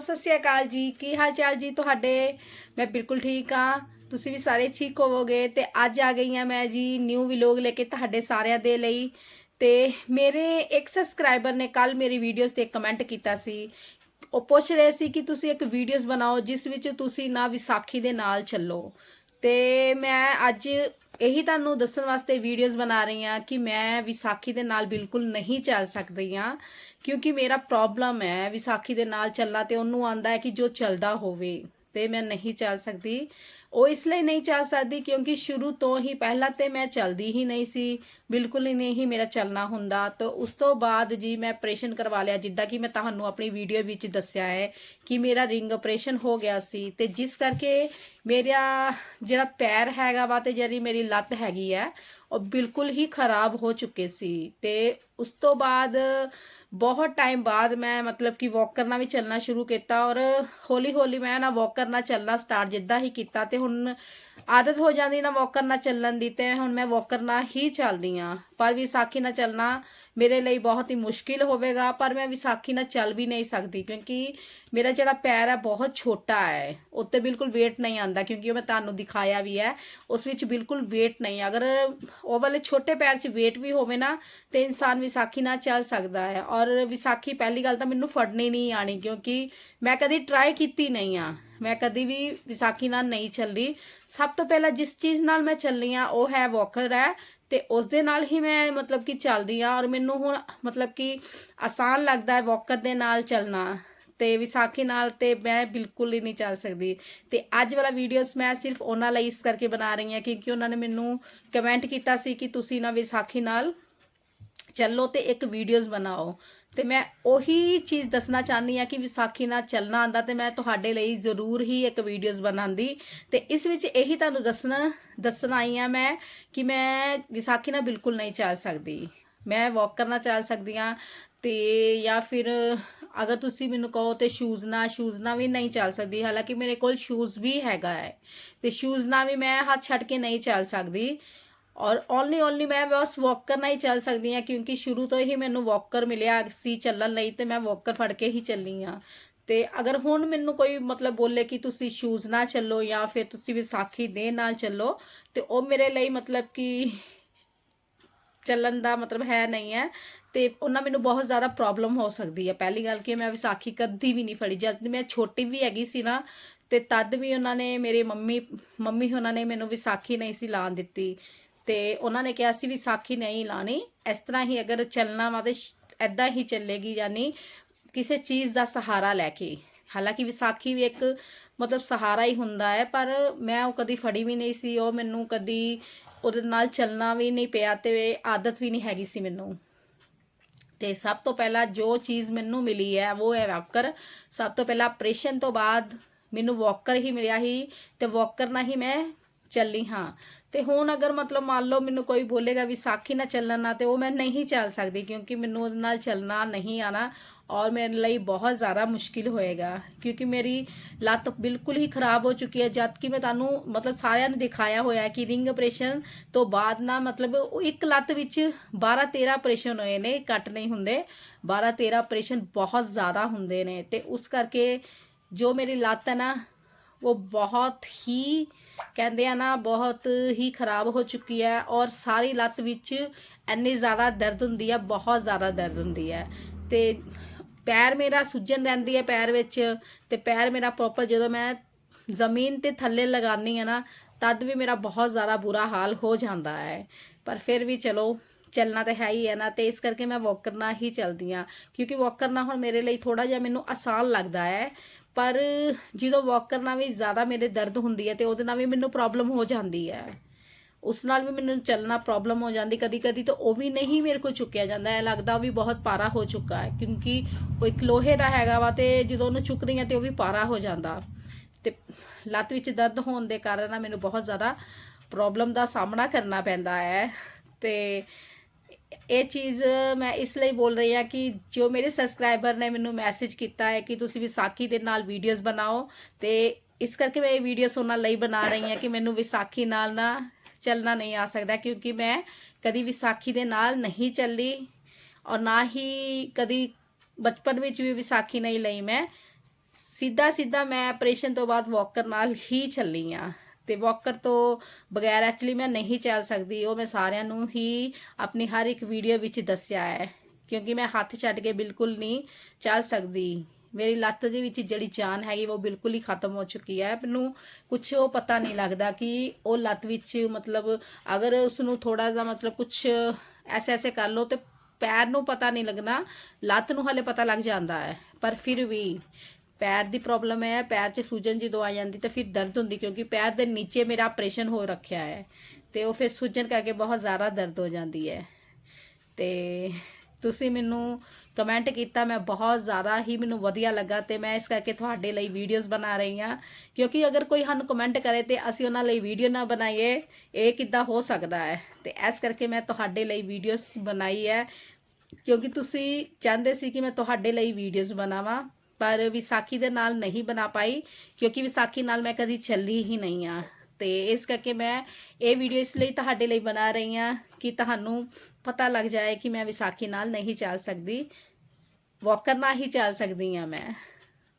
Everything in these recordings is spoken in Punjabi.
ਸਤਿ ਸ਼੍ਰੀ ਅਕਾਲ ਜੀ, ਕੀ ਹਾਲ ਚਾਲ ਜੀ ਤੁਹਾਡੇ? ਮੈਂ ਬਿਲਕੁਲ ਠੀਕ ਹਾਂ। ਤੁਸੀਂ ਵੀ ਸਾਰੇ ਠੀਕ ਹੋਵੋਗੇ ਤੇ ਅੱਜ ਆ ਗਈ ਹਾਂ ਮੈਂ ਜੀ ਨਿਊ ਵਲੌਗ ਲੈ ਕੇ ਤੁਹਾਡੇ ਸਾਰਿਆਂ ਦੇ ਲਈ। ਤੇ ਮੇਰੇ ਇੱਕ ਸਬਸਕ੍ਰਾਈਬਰ ਨੇ ਕੱਲ ਮੇਰੀ ਵੀਡੀਓਜ਼ ਤੇ ਕਮੈਂਟ ਕੀਤਾ ਸੀ। ਉਹ ਪੁੱਛ ਰਹੇ ਸੀ ਕਿ ਤੁਸੀਂ ਇੱਕ ਵੀਡੀਓਜ਼ ਬਣਾਓ ਜਿਸ ਵਿੱਚ ਤੁਸੀਂ ਨਾ ਵਿਸਾਖੀ ਦੇ ਨਾਲ ਚੱਲੋ। ਤੇ ਮੈਂ ਅੱਜ ਇਹੀ ਤੁਹਾਨੂੰ ਦੱਸਣ ਵਾਸਤੇ ਵੀਡੀਓਜ਼ ਬਣਾ ਰਹੀ ਹਾਂ ਕਿ ਮੈਂ ਵਿਸਾਖੀ ਦੇ ਨਾਲ ਬਿਲਕੁਲ ਨਹੀਂ ਚੱਲ ਸਕਦੀ ਹਾਂ, ਕਿਉਂਕਿ ਮੇਰਾ ਪ੍ਰੋਬਲਮ ਹੈ ਵਿਸਾਖੀ ਦੇ ਨਾਲ ਚੱਲਣਾ ਤੇ ਉਹਨੂੰ ਆਂਦਾ ਹੈ ਕਿ ਜੋ ਚੱਲਦਾ ਹੋਵੇ, ਤੇ ਮੈਂ ਨਹੀਂ ਚੱਲ ਸਕਦੀ। ਉਹ ਇਸ ਲਈ ਨਹੀਂ ਚੱਲ ਸਕਦੀ ਕਿਉਂਕਿ ਸ਼ੁਰੂ ਤੋਂ ਹੀ ਪਹਿਲਾਂ ਤੇ ਮੈਂ ਚੱਲਦੀ ਹੀ ਨਹੀਂ ਸੀ, ਬਿਲਕੁਲ ਹੀ ਨਹੀਂ ਮੇਰਾ ਚੱਲਣਾ ਹੁੰਦਾ। ਤਾਂ ਉਸ ਤੋਂ ਬਾਅਦ ਜੀ ਮੈਂ ਆਪਰੇਸ਼ਨ ਕਰਵਾ ਲਿਆ, ਜਿੱਦਾਂ ਕਿ ਮੈਂ ਤੁਹਾਨੂੰ ਆਪਣੀ ਵੀਡੀਓ ਵਿੱਚ ਦੱਸਿਆ ਹੈ ਕਿ ਮੇਰਾ ਰਿੰਗ ਆਪਰੇਸ਼ਨ ਹੋ ਗਿਆ ਸੀ। ਤੇ ਜਿਸ ਕਰਕੇ ਮੇਰਾ ਜਿਹੜਾ ਪੈਰ ਹੈਗਾ ਵਾ ਤੇ ਜਿਹੜੀ ਮੇਰੀ ਲੱਤ ਹੈਗੀ ਹੈ, ਉਹ ਬਿਲਕੁਲ ਹੀ ਖਰਾਬ ਹੋ ਚੁੱਕੇ ਸੀ। ਤੇ ਉਸ ਤੋਂ ਬਾਅਦ ਬਹੁਤ ਟਾਈਮ ਬਾਅਦ ਮੈਂ ਮਤਲਬ ਕਿ ਵਾਕ ਕਰਨਾ ਵੀ ਚੱਲਣਾ ਸ਼ੁਰੂ ਕੀਤਾ ਔਰ ਹੌਲੀ ਹੌਲੀ ਮੈਂ ਨਾ ਵਾਕ ਕਰਨਾ ਚੱਲਣਾ ਸਟਾਰਟ ਜਿੱਦਾਂ ਹੀ ਕੀਤਾ ਤੇ ਹੁਣ ਆਦਤ ਹੋ ਜਾਂਦੀ ਨਾ ਵਾਕ ਨਾਲ ਚੱਲਣ ਦੀ ਤੇ ਹੁਣ ਮੈਂ ਵਾਕ ਨਾਲ ਹੀ ਚੱਲਦੀ ਆ ਪਰ ਵਿਸਾਖੀ ਨਾਲ ਚੱਲਣਾ ਮੇਰੇ ਲਈ ਬਹੁਤ ਹੀ ਮੁਸ਼ਕਿਲ ਹੋਵੇਗਾ, ਪਰ ਮੈਂ ਵਿਸਾਖੀ ਨਾਲ ਚੱਲ ਵੀ ਨਹੀਂ ਸਕਦੀ ਕਿਉਂਕਿ ਮੇਰਾ ਜਿਹੜਾ ਪੈਰ ਹੈ ਬਹੁਤ ਛੋਟਾ ਹੈ। ਉੱਤੇ ਬਿਲਕੁਲ weight ਨਹੀਂ ਆਂਦਾ ਕਿਉਂਕਿ ਉਹ ਮੈਂ ਤੁਹਾਨੂੰ ਦਿਖਾਇਆ ਵੀ ਹੈ। ਉਸ ਵਿੱਚ ਬਿਲਕੁਲ weight ਨਹੀਂ, ਅਗਰ ਉਹ ਵਾਲੇ ਛੋਟੇ ਪੈਰ 'ਚ weight ਵੀ ਹੋਵੇ ਨਾ ਤੇ ਇਨਸਾਨ ਵਿਸਾਖੀ ਨਾਲ ਚੱਲ ਸਕਦਾ ਹੈ। ਔਰ ਵਿਸਾਖੀ ਪਹਿਲੀ ਗੱਲ ਤਾਂ ਮੈਨੂੰ ਫੜਨੀ ਨਹੀਂ ਆਣੀ ਕਿਉਂਕਿ ਮੈਂ ਕਦੀ ਟਰਾਈ ਕੀਤੀ ਨਹੀਂ ਆ। ਮੈਂ ਕਦੀ ਵੀ ਵਿਸਾਖੀ ਨਾਲ ਨਹੀਂ ਚੱਲੀ ਸਭ ਤੋਂ ਪਹਿਲਾਂ ਜਿਸ ਚੀਜ਼ ਨਾਲ ਮੈਂ ਚੱਲੀ ਆ ਉਹ ਹੈ ਵਾਕਰ ਹੈ ਤੇ ਉਸ ਦੇ ਨਾਲ ਹੀ ਮੈਂ ਮਤਲਬ ਕਿ ਚੱਲਦੀ ਆ ਔਰ ਮੈਨੂੰ ਹੁਣ ਮਤਲਬ ਕਿ ਆਸਾਨ ਲੱਗਦਾ ਹੈ ਵਾਕਰ ਦੇ ਨਾਲ ਚੱਲਣਾ ਤੇ ਵਿਸਾਖੀ ਨਾਲ ਤੇ ਮੈਂ ਬਿਲਕੁਲ ਹੀ ਨਹੀਂ ਚੱਲ ਸਕਦੀ। ਤੇ ਅੱਜ ਵਾਲਾ ਵੀਡੀਓਸ ਮੈਂ ਸਿਰਫ ਉਹਨਾਂ ਲਈ ਇਸ ਕਰਕੇ ਬਣਾ ਰਹੀ ਹਾਂ ਕਿਉਂਕਿ ਉਹਨਾਂ ਨੇ ਮੈਨੂੰ ਕਮੈਂਟ ਕੀਤਾ ਸੀ ਕਿ ਤੁਸੀਂ ਨਾ ਵਿਸਾਖੀ ਨਾਲ ਚੱਲੋ ਤੇ ਇੱਕ ਵੀਡੀਓਜ਼ ਬਣਾਓ। ਤੇ ਮੈਂ ਉਹੀ ਚੀਜ਼ ਦੱਸਣਾ ਚਾਹੁੰਦੀ ਆ ਕਿ ਵਿਸਾਖੀ ਨਾਲ ਚੱਲਣਾ ਆਂਦਾ ਤੇ ਮੈਂ ਤੁਹਾਡੇ ਲਈ ਜ਼ਰੂਰ ਹੀ ਇੱਕ ਵੀਡੀਓਜ਼ ਬਣਾਉਂਦੀ। ਤੇ ਇਸ ਵਿੱਚ ਇਹੀ ਤੁਹਾਨੂੰ ਦੱਸਣਾ, ਦੱਸਣ ਆਈ ਆ ਮੈਂ ਕਿ ਮੈਂ ਵਿਸਾਖੀ ਨਾਲ ਬਿਲਕੁਲ ਨਹੀਂ ਚੱਲ ਸਕਦੀ। ਮੈਂ ਵਾਕ ਕਰਨਾ ਚੱਲ ਸਕਦੀ ਆ ਤੇ ਜਾਂ ਫਿਰ ਅਗਰ ਤੁਸੀਂ ਮੈਨੂੰ ਕਹੋ ਤੇ ਸ਼ੂਜ਼ ਨਾਲ ਸ਼ੂਜ਼ ਨਾਲ ਵੀ ਨਹੀਂ ਚੱਲ ਸਕਦੀ। ਹਾਲਾਂਕਿ ਮੇਰੇ ਕੋਲ ਸ਼ੂਜ਼ ਵੀ ਹੈਗਾ ਹੈ ਤੇ ਸ਼ੂਜ਼ ਨਾਲ ਵੀ ਮੈਂ ਹੱਥ ਛੱਡ ਕੇ ਨਹੀਂ ਚੱਲ ਸਕਦੀ। ਔਰ ਓਨਲੀ ਓਨਲੀ ਮੈਂ ਬਸ ਵਾਕਰ ਨਾਲ ਹੀ ਚੱਲ ਸਕਦੀ ਹਾਂ, ਕਿਉਂਕਿ ਸ਼ੁਰੂ ਤੋਂ ਹੀ ਮੈਨੂੰ ਵਾਕਰ ਮਿਲਿਆ, ਸੀ ਚੱਲਣ ਲਈ ਤੇ ਮੈਂ ਵਾਕਰ ਫੜ ਕੇ ਹੀ ਚੱਲੀ ਆ ਤੇ ਅਗਰ ਹੁਣ ਮੈਨੂੰ ਕੋਈ ਮਤਲਬ ਬੋਲੇ ਕਿ ਤੁਸੀਂ ਸ਼ੂਜ਼ ਨਾਲ ਚੱਲੋ ਜਾਂ ਫਿਰ ਤੁਸੀਂ ਵਿਸਾਖੀ ਦੇ ਨਾਲ ਚੱਲੋ, ਤੇ ਉਹ ਮੇਰੇ ਲਈ ਮਤਲਬ ਕਿ ਚੱਲਣ ਦਾ ਮਤਲਬ ਹੈ ਨਹੀਂ ਹੈ, ਤੇ ਉਹਨਾਂ ਮੈਨੂੰ ਬਹੁਤ ਜ਼ਿਆਦਾ ਪ੍ਰੋਬਲਮ ਹੋ ਸਕਦੀ ਹੈ। ਪਹਿਲੀ ਗੱਲ ਕਿ ਮੈਂ ਵਿਸਾਖੀ ਕਦੀ ਵੀ ਨਹੀਂ ਫੜੀ, ਜਦ ਮੈਂ ਛੋਟੀ ਵੀ ਹੈਗੀ ਸੀ ਨਾ, ਤੇ ਤਦ ਵੀ ਉਹਨਾਂ ਨੇ ਮੇਰੇ ਮੰਮੀ ਮੰਮੀ ਉਹਨਾਂ ਨੇ ਮੈਨੂੰ ਵਿਸਾਖੀ ਨਹੀਂ ਸੀ ਲਾਣ ਦਿੱਤੀ। ਤੇ ਉਹਨਾਂ ਨੇ ਕਿਹਾ ਸੀ ਵਿਸਾਖੀ ਨਹੀਂ ਲਾਣੀ। ਇਸ ਤਰ੍ਹਾਂ ਹੀ ਅਗਰ ਚੱਲਣਾ ਵਾ ਤੇ ਐਦਾਂ ਹੀ ਚੱਲੇਗੀ ਯਾਨੀ ਕਿਸੇ ਚੀਜ਼ ਦਾ ਸਹਾਰਾ ਲੈ ਕੇ। ਹਾਲਾਂਕਿ ਵਿਸਾਖੀ ਵੀ ਇੱਕ ਮਤਲਬ ਸਹਾਰਾ ਹੀ ਹੁੰਦਾ ਹੈ, ਪਰ ਮੈਂ ਉਹ ਕਦੀ ਫੜੀ ਵੀ ਨਹੀਂ ਸੀ, ਉਹ ਮੈਨੂੰ ਕਦੀ ਉਹਦੇ ਨਾਲ ਚੱਲਣਾ ਵੀ ਨਹੀਂ ਪਿਆ ਤੇ ਆਦਤ ਵੀ ਨਹੀਂ ਹੈਗੀ ਸੀ ਮੈਨੂੰ। ਤੇ ਸਭ ਤੋਂ ਪਹਿਲਾਂ ਜੋ ਚੀਜ਼ ਮੈਨੂੰ ਮਿਲੀ ਹੈ, ਉਹ ਹੈ ਵਾਕਰ। ਸਭ ਤੋਂ ਪਹਿਲਾਂ ਆਪਰੇਸ਼ਨ ਤੋਂ ਬਾਅਦ ਮੈਨੂੰ ਵਾਕਰ ਹੀ ਮਿਲਿਆ ਸੀ ਤੇ ਵਾਕਰ ਨਾਲ ਹੀ ਮੈਂ ਚੱਲੀ, ਹਾਂ। ਤੇ ਹੁਣ ਅਗਰ ਮਤਲਬ ਮੰਨ ਲਓ ਮੈਨੂੰ ਕੋਈ ਬੋਲੇਗਾ ਵੀ ਸਾਖੀ ਨਾਲ ਚੱਲਣਾ ਤੇ ਉਹ ਮੈਂ ਨਹੀਂ ਚੱਲ ਸਕਦੀ ਕਿਉਂਕਿ ਮੈਨੂੰ ਉਹਦੇ ਨਾਲ ਚੱਲਣਾ ਨਹੀਂ ਆਣਾ ਔਰ ਮੇਰੇ ਲਈ ਬਹੁਤ ਜ਼ਿਆਦਾ ਮੁਸ਼ਕਿਲ ਹੋਏਗਾ। ਕਿਉਂਕਿ ਮੇਰੀ ਲੱਤ ਬਿਲਕੁਲ ਹੀ ਖਰਾਬ ਹੋ ਚੁੱਕੀ ਹੈ, ਜਦ ਕਿ ਮੈਂ ਤੁਹਾਨੂੰ ਮਤਲਬ ਸਾਰਿਆਂ ਨੂੰ ਦਿਖਾਇਆ ਹੋਇਆ ਹੈ ਕਿ ਰਿੰਗ ਆਪਰੇਸ਼ਨ ਤੋਂ ਬਾਅਦ ਨਾ ਮਤਲਬ ਉਹ ਇੱਕ ਲੱਤ ਵਿੱਚ 12 13 ਆਪਰੇਸ਼ਨ ਹੋਏ ਨੇ ਕੱਟ ਨਹੀਂ ਹੁੰਦੇ। 12 13 ਆਪਰੇਸ਼ਨ ਬਹੁਤ ਜ਼ਿਆਦਾ ਹੁੰਦੇ ਨੇ ਤੇ ਉਸ ਕਰਕੇ ਜੋ ਮੇਰੀ ਲੱਤ ਹੈ ਨਾ ਉਹ ਬਹੁਤ ਹੀ, ਕਹਿੰਦੇ ਆ ਨਾ, ਬਹੁਤ ਹੀ ਖਰਾਬ ਹੋ ਚੁੱਕੀ ਹੈ ਔਰ ਸਾਰੀ ਲੱਤ ਵਿੱਚ ਇੰਨੀ ਜ਼ਿਆਦਾ ਦਰਦ ਹੁੰਦੀ ਹੈ, ਬਹੁਤ ਜ਼ਿਆਦਾ ਦਰਦ ਹੁੰਦੀ ਹੈ। ਤੇ ਪੈਰ ਮੇਰਾ ਸੁੱਜਣ ਰਹਿੰਦੀ ਹੈ ਪੈਰ ਵਿੱਚ ਤੇ ਪੈਰ ਮੇਰਾ ਪ੍ਰੋਪਰ ਜਦੋਂ ਮੈਂ ਜ਼ਮੀਨ ਤੇ ਥੱਲੇ ਲਗਾਨੀ ਆ ਨਾ, ਤਦ ਵੀ ਮੇਰਾ ਬਹੁਤ ਜ਼ਿਆਦਾ ਬੁਰਾ ਹਾਲ ਹੋ ਜਾਂਦਾ ਹੈ। ਪਰ ਫਿਰ ਵੀ ਚਲੋ, ਚੱਲਣਾ ਤਾਂ ਹੈ ਹੀ ਹੈ ਨਾ, ਤੇ ਇਸ ਕਰਕੇ ਮੈਂ ਵਾਕ ਕਰਨਾ ਹੀ ਚਲਦੀ ਆ ਕਿਉਂਕਿ ਵਾਕ ਕਰਨਾ ਹੁਣ ਮੇਰੇ ਲਈ ਥੋੜਾ ਜਿਹਾ ਮੈਨੂੰ ਆਸਾਨ ਲੱਗਦਾ ਹੈ। ਪਰ ਜਦੋਂ ਵਾਕ ਕਰਨਾ ਵੀ ਜ਼ਿਆਦਾ ਮੇਰੇ ਦਰਦ ਹੁੰਦੀ ਹੈ ਤੇ ਉਹਦੇ ਨਾਲ ਵੀ ਮੈਨੂੰ ਪ੍ਰੋਬਲਮ ਹੋ ਜਾਂਦੀ ਹੈ। ਉਸ ਨਾਲ ਵੀ ਮੈਨੂੰ ਚੱਲਣਾ ਪ੍ਰੋਬਲਮ ਹੋ ਜਾਂਦੀ ਕਦੀ ਕਦੀ ਤਾਂ ਉਹ ਵੀ ਨਹੀਂ ਮੇਰੇ ਕੋਲ ਚੁੱਕਿਆ ਜਾਂਦਾ। ਹੈ ਲੱਗਦਾ ਉਹ ਵੀ ਬਹੁਤ ਪਾਰਾ ਹੋ ਚੁੱਕਾ ਹੈ ਕਿਉਂਕਿ ਉਹ ਇੱਕ ਲੋਹੇ ਦਾ ਹੈਗਾ ਵਾ ਤੇ ਜਦੋਂ ਉਹਨੂੰ ਚੁੱਕਦੀਆਂ ਆ ਤੇ ਉਹ ਵੀ ਪਾਰਾ ਹੋ ਜਾਂਦਾ। ਤੇ ਲੱਤ ਵਿੱਚ ਦਰਦ ਹੋਣ ਦੇ ਕਾਰਨ ਨਾ ਮੈਨੂੰ ਬਹੁਤ ਜ਼ਿਆਦਾ ਪ੍ਰੋਬਲਮ ਦਾ ਸਾਹਮਣਾ ਕਰਨਾ ਪੈਂਦਾ ਹੈ। ਤੇ ਇਹ ਚੀਜ਼ ਮੈਂ ਇਸ ਲਈ ਬੋਲ ਰਹੀ ਹਾਂ ਕਿ ਜੋ ਮੇਰੇ ਸਬਸਕ੍ਰਾਈਬਰ ਨੇ ਮੈਨੂੰ ਮੈਸੇਜ ਕੀਤਾ ਹੈ ਕਿ ਤੁਸੀਂ ਵਿਸਾਖੀ ਦੇ ਨਾਲ ਵੀਡੀਓਜ਼ ਬਣਾਓ ਤੇ ਇਸ ਕਰਕੇ ਮੈਂ ਇਹ ਵੀਡੀਓਸ ਉਹਨਾਂ ਲਈ ਬਣਾ ਰਹੀ ਹਾਂ ਕਿ ਮੈਨੂੰ ਵਿਸਾਖੀ ਨਾਲ ਨਾ ਚੱਲਣਾ ਨਹੀਂ ਆ ਸਕਦਾ ਕਿਉਂਕਿ ਮੈਂ ਕਦੀ ਵਿਸਾਖੀ ਦੇ ਨਾਲ ਨਹੀਂ ਚੱਲੀ ਔਰ ਨਾ ਹੀ ਕਦੀ ਬਚਪਨ ਵਿੱਚ ਵੀ ਵਿਸਾਖੀ ਨਹੀਂ ਲਈ ਮੈਂ। ਸਿੱਧਾ ਸਿੱਧਾ ਮੈਂ ਆਪਰੇਸ਼ਨ ਤੋਂ ਬਾਅਦ ਵਾਕਰ ਨਾਲ ਹੀ ਚੱਲੀ ਆ ਤੇ ਵਾਕਰ ਤੋਂ ਬਗੈਰ ਐਕਚੁਅਲੀ ਮੈਂ ਨਹੀਂ ਚੱਲ ਸਕਦੀ, ਉਹ ਮੈਂ ਸਾਰਿਆਂ ਨੂੰ ਹੀ ਆਪਣੀ ਹਰ ਇੱਕ ਵੀਡੀਓ ਵਿੱਚ ਦੱਸਿਆ ਹੈ। ਕਿਉਂਕਿ ਮੈਂ ਹੱਥ ਛੱਡ ਕੇ ਬਿਲਕੁਲ ਨਹੀਂ ਚੱਲ ਸਕਦੀ। ਮੇਰੀ ਲੱਤ ਦੇ ਵਿੱਚ ਜਿਹੜੀ ਜਾਨ ਹੈਗੀ, ਉਹ ਬਿਲਕੁਲ ਹੀ ਖਤਮ ਹੋ ਚੁੱਕੀ ਹੈ। ਮੈਨੂੰ ਕੁਝ ਉਹ ਪਤਾ ਨਹੀਂ ਲੱਗਦਾ ਕਿ ਉਹ ਲੱਤ ਵਿੱਚ ਮਤਲਬ ਅਗਰ ਉਸ ਨੂੰ ਥੋੜਾ ਜਿਹਾ ਮਤਲਬ ਕੁਝ ਐਸੇ ਐਸੇ ਕਰ ਲੋ ਤੇ ਪੈਰ ਨੂੰ ਪਤਾ ਨਹੀਂ ਲੱਗਣਾ, ਲੱਤ ਨੂੰ ਹਲੇ ਪਤਾ ਲੱਗ ਜਾਂਦਾ ਹੈ। ਪਰ ਫਿਰ ਵੀ ਪੈਰ ਦੀ ਪ੍ਰੋਬਲਮ ਹੈ, ਪੈਰ 'ਚ ਸੂਜਨ ਜਦੋਂ ਆ ਜਾਂਦੀ ਤਾਂ ਫਿਰ ਦਰਦ ਹੁੰਦੀ ਕਿਉਂਕਿ ਪੈਰ ਦੇ ਨੀਚੇ ਮੇਰਾ ਆਪਰੇਸ਼ਨ ਹੋ ਰੱਖਿਆ ਹੈ ਤੇ ਉਹ ਫਿਰ ਸੂਜਨ ਕਰਕੇ ਬਹੁਤ ਜ਼ਿਆਦਾ ਦਰਦ ਹੋ ਜਾਂਦੀ ਹੈ। ਤੇ ਤੁਸੀਂ ਮੈਨੂੰ ਕਮੈਂਟ ਕੀਤਾ, ਮੈਂ ਬਹੁਤ ਜ਼ਿਆਦਾ ਹੀ ਮੈਨੂੰ ਵਧੀਆ ਲੱਗਾ ਤੇ ਮੈਂ ਇਸ ਕਰਕੇ ਤੁਹਾਡੇ ਲਈ ਵੀਡੀਓਜ਼ ਬਣਾ ਰਹੀ ਹਾਂ। ਕਿਉਂਕਿ ਅਗਰ ਕੋਈ ਸਾਨੂੰ ਕਮੈਂਟ ਕਰੇ ਤੇ ਅਸੀਂ ਉਹਨਾਂ ਲਈ ਵੀਡੀਓ ਨਾ ਬਣਾਈਏ, ਇਹ ਕਿੱਦਾਂ ਹੋ ਸਕਦਾ ਹੈ? ਤੇ ਇਸ ਕਰਕੇ ਮੈਂ ਤੁਹਾਡੇ ਲਈ ਵੀਡੀਓਜ਼ ਬਣਾਈ ਹੈ। ਕਿਉਂਕਿ ਤੁਸੀਂ ਚਾਹੁੰਦੇ ਸੀ ਕਿ ਮੈਂ ਤੁਹਾਡੇ ਲਈ ਵੀਡੀਓਜ਼ ਬਣਾਵਾਂ। ਪਰ ਵਿਸਾਖੀ ਦੇ ਨਾਲ ਨਹੀਂ ਬਣਾ ਪਾਈ, ਕਿਉਂਕਿ ਵਿਸਾਖੀ ਨਾਲ ਮੈਂ ਕਦੀ ਚੱਲੀ ਹੀ ਨਹੀਂ ਆ। ਤੇ ਇਸ ਕਰਕੇ ਮੈਂ ਇਹ ਵੀਡੀਓ ਇਸ ਲਈ ਤੁਹਾਡੇ ਲਈ ਬਣਾ ਰਹੀ ਹਾਂ ਕਿ ਤੁਹਾਨੂੰ ਪਤਾ ਲੱਗ ਜਾਏ ਕਿ ਮੈਂ ਵਿਸਾਖੀ ਨਾਲ ਨਹੀਂ ਚੱਲ ਸਕਦੀ। ਵਾਕਰ ਨਾਲ ਹੀ ਚੱਲ ਸਕਦੀ ਹਾਂ ਮੈਂ।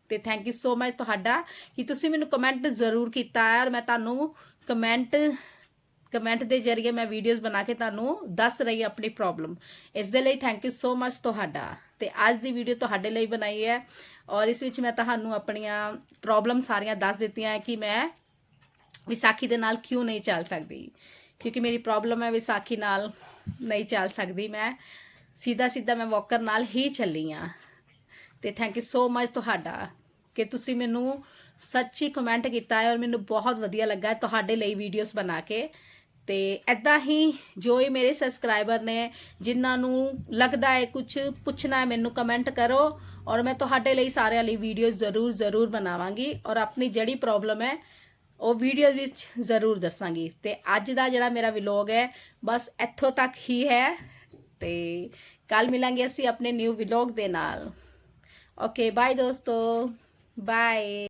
ਤੇ ਥੈਂਕ ਯੂ ਸੋ ਮਚ ਤੁਹਾਡਾ ਕਿ ਤੁਸੀਂ ਮੈਨੂੰ ਕਮੈਂਟ ਜ਼ਰੂਰ ਕੀਤਾ ਹੈ ਔਰ ਮੈਂ ਤੁਹਾਨੂੰ ਕਮੈਂਟ ਕਮੈਂਟ ਦੇ ਜ਼ਰੀਏ ਮੈਂ ਵੀਡੀਓਜ਼ ਬਣਾ ਕੇ ਤੁਹਾਨੂੰ ਦੱਸ ਰਹੀ ਹਾਂ ਆਪਣੀ ਪ੍ਰੋਬਲਮ ਇਸ ਦੇ ਲਈ ਥੈਂਕ ਯੂ ਸੋ ਮਚ ਤੁਹਾਡਾ। ਤੇ ਅੱਜ ਦੀ ਵੀਡੀਓ ਤੁਹਾਡੇ ਲਈ ਬਣਾਈ ਹੈ ਔਰ ਇਸ ਵਿੱਚ ਮੈਂ ਤੁਹਾਨੂੰ ਆਪਣੀਆਂ ਪ੍ਰੋਬਲਮ ਸਾਰੀਆਂ ਦੱਸ ਦਿੱਤੀਆਂ ਕਿ ਮੈਂ ਵਿਸਾਖੀ ਦੇ ਨਾਲ ਕਿਉਂ ਨਹੀਂ ਚੱਲ ਸਕਦੀ। ਕਿਉਂਕਿ ਮੇਰੀ ਪ੍ਰੋਬਲਮ ਹੈ ਵਿਸਾਖੀ ਨਾਲ ਨਹੀਂ ਚੱਲ ਸਕਦੀ ਮੈਂ। ਸਿੱਧਾ ਸਿੱਧਾ ਮੈਂ ਵਾਕਰ ਨਾਲ ਹੀ ਚੱਲੀ ਆ ਤੇ ਥੈਂਕ ਯੂ ਸੋ ਮਚ ਤੁਹਾਡਾ ਕਿ ਤੁਸੀਂ ਮੈਨੂੰ ਸੱਚੀ ਕਮੈਂਟ ਕੀਤਾ ਹੈ ਔਰ ਮੈਨੂੰ ਬਹੁਤ ਵਧੀਆ ਲੱਗਾ ਤੁਹਾਡੇ ਲਈ ਵੀਡੀਓਜ਼ ਬਣਾ ਕੇ। ਤੇ ਐਦਾਂ ਹੀ ਜੋ ਹੀ ਮੇਰੇ ਸਬਸਕ੍ਰਾਈਬਰ ਨੇ, ਜਿਨ੍ਹਾਂ ਨੂੰ ਲੱਗਦਾ ਹੈ ਕੁਝ ਪੁੱਛਣਾ ਹੈ, ਮੈਨੂੰ ਕਮੈਂਟ ਕਰੋ ਔਰ ਮੈਂ ਤੁਹਾਡੇ ਲਈ ਸਾਰਿਆਂ ਲਈ ਵੀਡੀਓ ਜ਼ਰੂਰ ਜ਼ਰੂਰ ਬਣਾਵਾਂਗੀ ਔਰ ਆਪਣੀ ਜਿਹੜੀ ਪ੍ਰੋਬਲਮ ਹੈ, ਉਹ ਵੀਡੀਓ ਵਿੱਚ ਜ਼ਰੂਰ ਦੱਸਾਂਗੀ। ਤੇ ਅੱਜ ਦਾ ਜਿਹੜਾ ਮੇਰਾ ਵਲੌਗ ਹੈ, ਬਸ ਇੱਥੋਂ ਤੱਕ ਹੀ ਹੈ ਤੇ ਕੱਲ ਮਿਲਾਂਗੇ ਅਸੀਂ ਆਪਣੇ ਨਿਊ ਵਲੌਗ ਦੇ ਨਾਲ। ਓਕੇ ਬਾਏ ਦੋਸਤੋ। ਬਾਏ